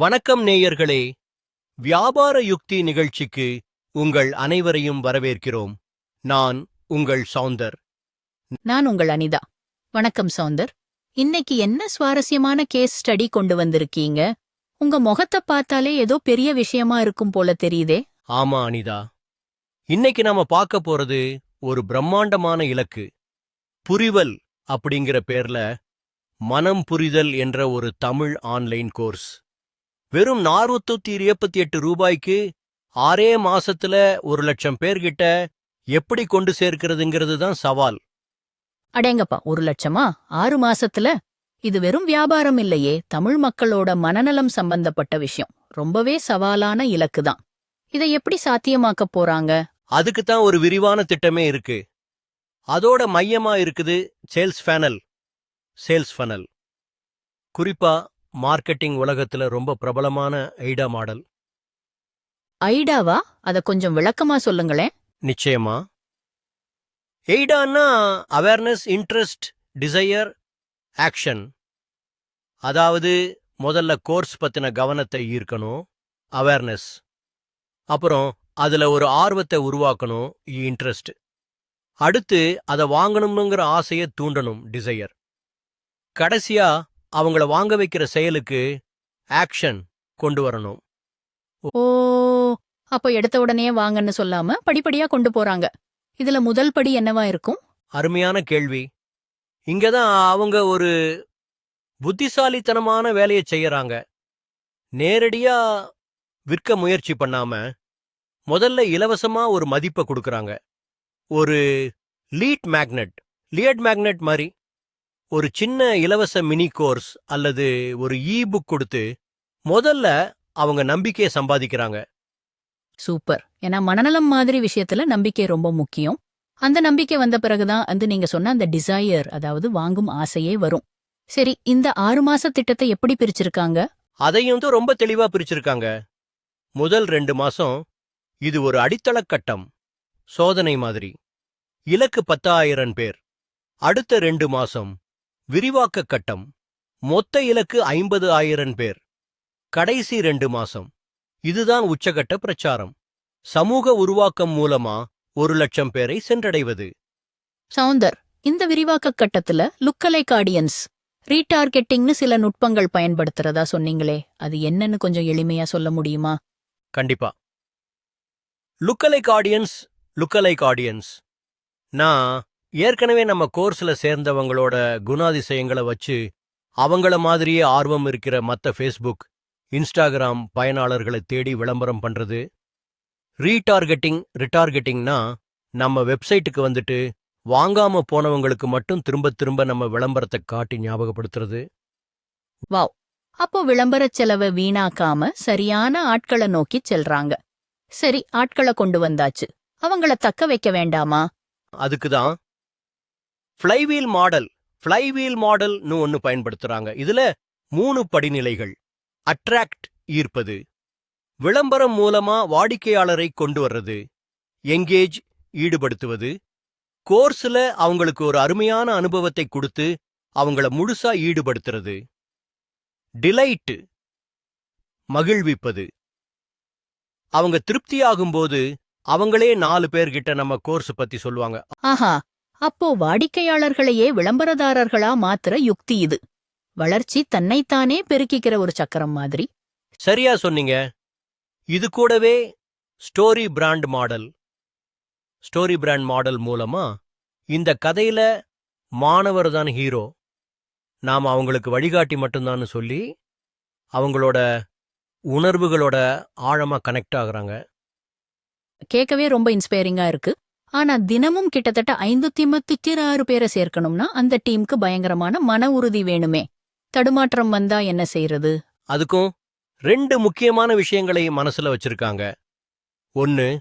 வணக்கம் நேயர்களே. வியாபார யுக்தி நிகழ்ச்சிக்கு உங்கள் அனைவரையும் வரவேற்கிறோம். நான் உங்கள் சௌந்தர். நான் உங்கள் அனிதா. வணக்கம் சௌந்தர். இன்னைக்கு என்ன சுவாரஸ்யமான கேஸ் ஸ்டடி கொண்டு வந்திருக்கீங்க? உங்க முகத்தை பார்த்தாலே ஏதோ பெரிய விஷயமா இருக்கும் போல தெரியுதே. ஆமா அனிதா. இன்னைக்கு நாம பார்க்க போறது ஒரு பிரம்மாண்டமான இலக்கு. புரிவல் அப்படிங்கிற பேர்ல மனம் புரிதல் என்ற ஒரு தமிழ் ஆன்லைன் கோர்ஸ். வெறும் நானூத்தி இருபத்தி எட்டு ரூபாய்க்கு ஆறே மாசத்துல ஒரு லட்சம் பேர்கிட்ட எப்படி கொண்டு சேர்க்கிறதுங்கிறது தான் சவால். அடேங்கப்பா ஒரு லட்சமா? ஆறு மாசத்துல? இது வெறும் வியாபாரம் இல்லையே தமிழ் மக்களோட மனநலம் சம்பந்தப்பட்ட விஷயம். ரொம்பவே சவாலான இலக்கு தான் இதை எப்படி சாத்தியமாக்க போறாங்க? அதுக்கு தான் ஒரு விரிவான திட்டமே இருக்கு. அதோட மையமா இருக்குது சேல்ஸ் ஃபேனல். Sales funnel. குறிப்பா மார்க்கெட்டிங் உலகத்துல ரொம்ப பிரபலமான ஐடா மாடல். ஐடாவா? அத கொஞ்சம் விளக்கமா சொல்லுங்களேன். நிச்சயமா. எய்டான்னா அவேர்னஸ் இன்ட்ரெஸ்ட் டிசையர் ஆக்ஷன் அதாவது முதல்ல கோர்ஸ் பத்தின கவனத்தை ஈர்க்கணும் அவேர்னஸ் அப்புறம் அதுல ஒரு ஆர்வத்தை உருவாக்கணும் இன்ட்ரெஸ்ட் அடுத்து அதை வாங்கணுங்கிற ஆசையை தூண்டணும் டிசையர் கடைசியா அவங்கள வாங்க வைக்கிற செயலுக்கு ஆக்ஷன் கொண்டு வரணும். ஓ அப்போ எடுத்த உடனே வாங்கன்னு சொல்லாம படிப்படியா கொண்டு போறாங்க. இதுல முதல் படி என்னவா இருக்கும்? அருமையான கேள்வி. இங்கதான் அவங்க ஒரு புத்திசாலித்தனமான வேலையை செய்யறாங்க. நேரடியா விற்க முயற்சி பண்ணாம முதல்ல இலவசமா ஒரு மதிப்பை கொடுக்கறாங்க. ஒரு லீட் மேக்னெட் லியட் மேக்னெட் மாதிரி. ஒரு சின்ன இலவச மினி கோர்ஸ் அல்லது ஒரு இ புக் கொடுத்து முதல்ல அவங்க நம்பிக்கையை சம்பாதிக்கிறாங்க. சூப்பர். ஏன்னா மனநலம் மாதிரி விஷயத்துல நம்பிக்கை ரொம்ப முக்கியம். அந்த நம்பிக்கை வந்த பிறகுதான் வந்து நீங்க சொன்ன அந்த டிசையர் அதாவது வாங்கும் ஆசையே வரும். சரி இந்த ஆறு மாச திட்டத்தை எப்படி பிரிச்சிருக்காங்க? அதையும் வந்து ரொம்ப தெளிவா பிரிச்சிருக்காங்க. முதல் ரெண்டு மாசம் இது ஒரு அடித்தளக் கட்டம் சோதனை மாதிரி. இலக்கு பத்தாயிரம் பேர். அடுத்த ரெண்டு மாசம் விரிவாக்க கட்டம். மொத்த இலக்கு ஐம்பது ஆயிரம் பேர். கடைசி ரெண்டு மாசம். இதுதான் உச்சகட்ட பிரச்சாரம். சமூக உருவாக்கம் மூலமா ஒரு லட்சம் பேரை சென்றடைவது. சவுந்தர் இந்த விரிவாக்க கட்டத்துல லுக்கலைக் ஆடியன்ஸ். ரீடார்கெட்டிங்னு சில நுட்பங்கள் பயன்படுத்துறதா சொன்னீங்களே அது என்னன்னு கொஞ்சம் எளிமையா சொல்ல முடியுமா? கண்டிப்பா. Lookalike audience lookalike audience. நான் ஏற்கனவே நம்ம கோர்ஸ்ல சேர்ந்தவங்களோட குணாதிசயங்களை வச்சு அவங்கள மாதிரியே ஆர்வம் இருக்கிற மத்த ஃபேஸ்புக் இன்ஸ்டாகிராம் பயனாளர்களை தேடி விளம்பரம் பண்றது. ரீடார்கெட்டிங் ரிட்டார்கெட்டிங்னா நம்ம வெப்சைட்டுக்கு வந்துட்டு வாங்காம போனவங்களுக்கு மட்டும் திரும்ப திரும்ப நம்ம விளம்பரத்தை காட்டி ஞாபகப்படுத்துறது. வாவ். அப்போ விளம்பரச் செலவை வீணாக்காம சரியான ஆட்களை நோக்கி செல்றாங்க. சரி ஆட்களை கொண்டு வந்தாச்சு. அவங்கள தக்க வைக்க வேண்டாமா? அதுக்கு தான் ஃப்ளைவீல் மாடல் ஃப்ளைவீல் மாடல்னு ஒன்னு பயன்படுத்துறாங்க. இதுல மூணு படிநிலைகள். அட்ராக்ட் ஈர்ப்பது. விளம்பரம் மூலமா வாடிக்கையாளரை கொண்டு வர்றது. எங்கேஜ் ஈடுபடுத்துவது. கோர்ஸ்ல அவங்களுக்கு ஒரு அருமையான அனுபவத்தை கொடுத்து அவங்கள முழுசா ஈடுபடுத்துறது. டிலைட் மகிழ்விப்பது. அவங்க திருப்தியாகும்போது அவங்களே நாலு பேர்கிட்ட நம்ம கோர்ஸ் பத்தி சொல்லுவாங்க. ஆஹா. அப்போ வாடிக்கையாளர்களையே விளம்பரதாரர்களா மாத்துற யுக்தி இது. வளர்ச்சி தன்னைத்தானே பெருக்கிக்கிற ஒரு சக்கரம் மாதிரி. சரியா சொன்னீங்க. இது கூடவே story brand model. Story brand model மூலமா இந்த கதையில மாணவர் தான் ஹீரோ. நாம் அவங்களுக்கு வழிகாட்டி மட்டும்தான்னு சொல்லி அவங்களோட உணர்வுகளோட ஆழமா கனெக்ட் ஆகுறாங்க. கேட்கவே ரொம்ப இன்ஸ்பைரிங்கா இருக்கு. ஆனா தினமும் கிட்டத்தட்ட ஐந்துத்தி முப்பத்தி ஆறு பேரை சேர்க்கணும்னா அந்த டீமுக்கு பயங்கரமான மன உறுதி வேணுமே. தடுமாற்றம் வந்தா என்ன செய்யறது அதுக்கும் ரெண்டு முக்கியமான விஷயங்களை மனசுல வச்சிருக்காங்க. ஒன்னு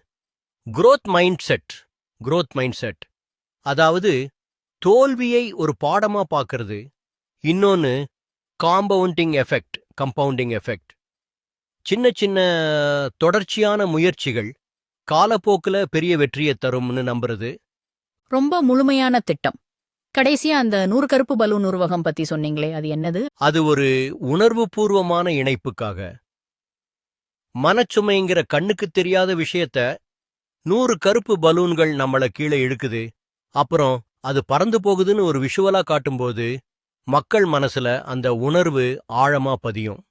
growth mind set growth mind set அதாவது தோல்வியை ஒரு பாடமா பார்க்கறது இன்னொன்னு காம்பவுண்டிங் எஃபெக்ட் கம்பவுண்டிங் எஃபெக்ட் சின்ன சின்ன தொடர்ச்சியான முயற்சிகள் காலப்போக்குல பெரிய வெற்றியை தரும்னு நம்புறது? ரொம்ப முழுமையான திட்டம். கடைசியா அந்த நூறு கருப்பு பலூன் உருவகம் பத்தி சொன்னீங்களே அது என்னது? அது ஒரு உணர்வுபூர்வமான இணைப்புக்காக. மனச்சுமைங்கிற கண்ணுக்குத் தெரியாத விஷயத்த நூறு கருப்பு பலூன்கள் நம்மள கீழே இழுக்குது. அப்புறம் அது பறந்து போகுதுன்னு ஒரு விஷுவலா காட்டும்போது மக்கள் மனசுல அந்த உணர்வு ஆழமா பதியும்.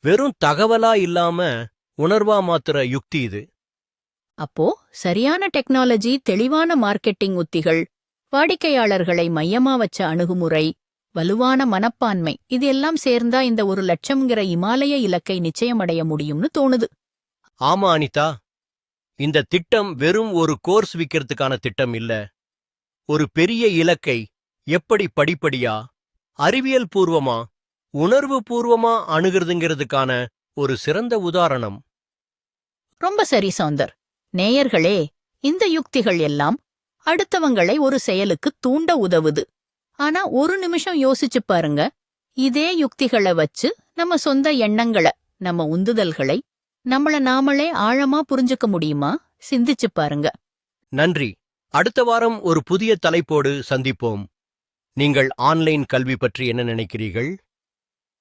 வெறும் தகவலா இல்லாம உணர்வா மாத்துற யுக்தி இது. அப்போ சரியான டெக்னாலஜி தெளிவான மார்க்கெட்டிங் உத்திகள் வாடிக்கையாளர்களை மையமா வச்ச அணுகுமுறை வலுவான மனப்பான்மை இது எல்லாம் சேர்ந்தா இந்த ஒரு லட்சம்ங்கிற இமாலய இலக்கை நிச்சயமடைய முடியும்னு தோணுது. ஆமா அனிதா. இந்த திட்டம் வெறும் ஒரு கோர்ஸ் விக்கிறதுக்கான திட்டம் இல்ல. ஒரு பெரிய இலக்கை எப்படி படிப்படியா அறிவியல் பூர்வமா உணர்வு பூர்வமா அணுகிறதுங்கிறதுக்கான ஒரு சிறந்த உதாரணம். ரொம்ப சரி சௌந்தர் நேயர்களே இந்த யுக்திகள் எல்லாம் அடுத்தவங்களை ஒரு செயலுக்கு தூண்ட உதவுது. ஆனா ஒரு நிமிஷம் யோசிச்சு பாருங்க. இதே யுக்திகளை வச்சு நம்ம சொந்த எண்ணங்களை நம்ம உந்துதல்களை நம்மள நாமளே ஆழமா புரிஞ்சுக்க முடியுமா? சிந்திச்சு பாருங்க. நன்றி. அடுத்த வாரம் ஒரு புதிய தலைப்போடு சந்திப்போம். நீங்கள் ஆன்லைன் கல்வி பற்றி என்ன நினைக்கிறீர்கள்?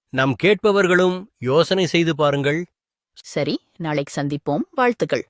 நம் கேட்பவர்களும் யோசனை செய்து பாருங்கள். சரி நாளைக்கு சந்திப்போம். வாழ்த்துக்கள்.